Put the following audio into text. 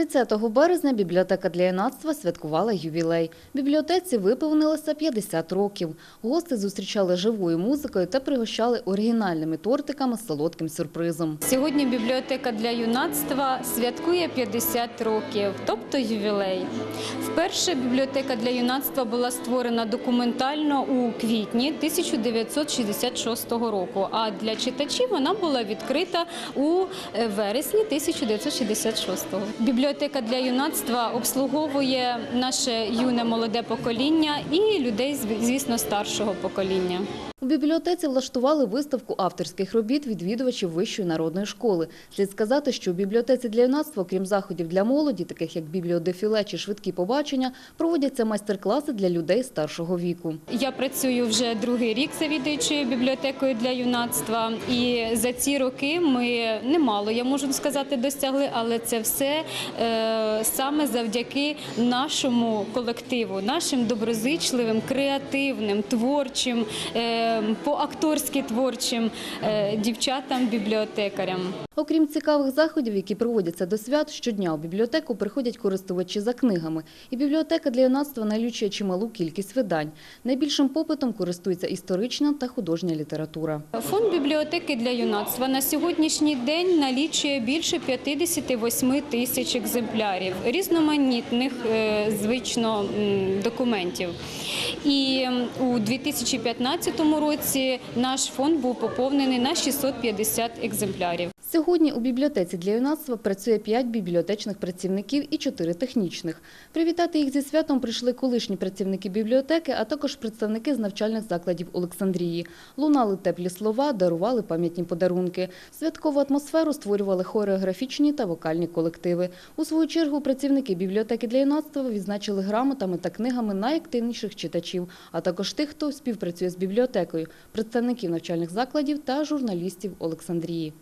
30 березня бібліотека для юнацтва святкувала ювілей. Бібліотеці виповнилося 50 років. Гости зустрічали живою музикою та пригощали оригінальними тортиками з солодким сюрпризом. Сьогодні бібліотека для юнацтва святкує 50 років, тобто ювілей. Вперше бібліотека для юнацтва була створена документально у квітні 1966 року. А для читачів вона була відкрита у е, вересні 1966 Бібліотека для юнацтва обслуговує наше юне молоде покоління і людей, звісно, старшого покоління. У бібліотеці влаштували виставку авторських робіт відвідувачів Вищої народної школи. Слід сказати, що у бібліотеці для юнацтва, крім заходів для молоді, таких як бібліодефіле чи швидкі побачення, проводяться майстер-класи для людей старшого віку. Я працюю вже другий рік завідуючою бібліотекою для юнацтва, і за ці роки ми немало, я можу сказати, досягли, але це все саме завдяки нашому колективу, нашим доброзичливим, креативним, творчим, е, по-акторськи творчим е, дівчатам-бібліотекарям. Окрім цікавих заходів, які проводяться до свят, щодня у бібліотеку приходять користувачі за книгами. І бібліотека для юнацтва налічує чималу кількість видань. Найбільшим попитом користується історична та художня література. Фонд бібліотеки для юнацтва на сьогоднішній день налічує більше 58 тисяч екземплярів різноманітних е, звично документів. І у 2015 році наш фонд був поповнений на 650 екземплярів. Сьогодні у бібліотеці для юнацтва працює 5 бібліотечних працівників і 4 технічних. Привітати їх зі святом прийшли колишні працівники бібліотеки, а також представники з навчальних закладів Олександрії. Лунали теплі слова, дарували пам'ятні подарунки. Святкову атмосферу створювали хореографічні та вокальні колективи. У свою чергу працівники бібліотеки для юнацтва відзначили грамотами та книгами найактивніших читачів, а також тих, хто співпрацює з бібліотекою, представників навчальних закладів та журналістів Олександрії.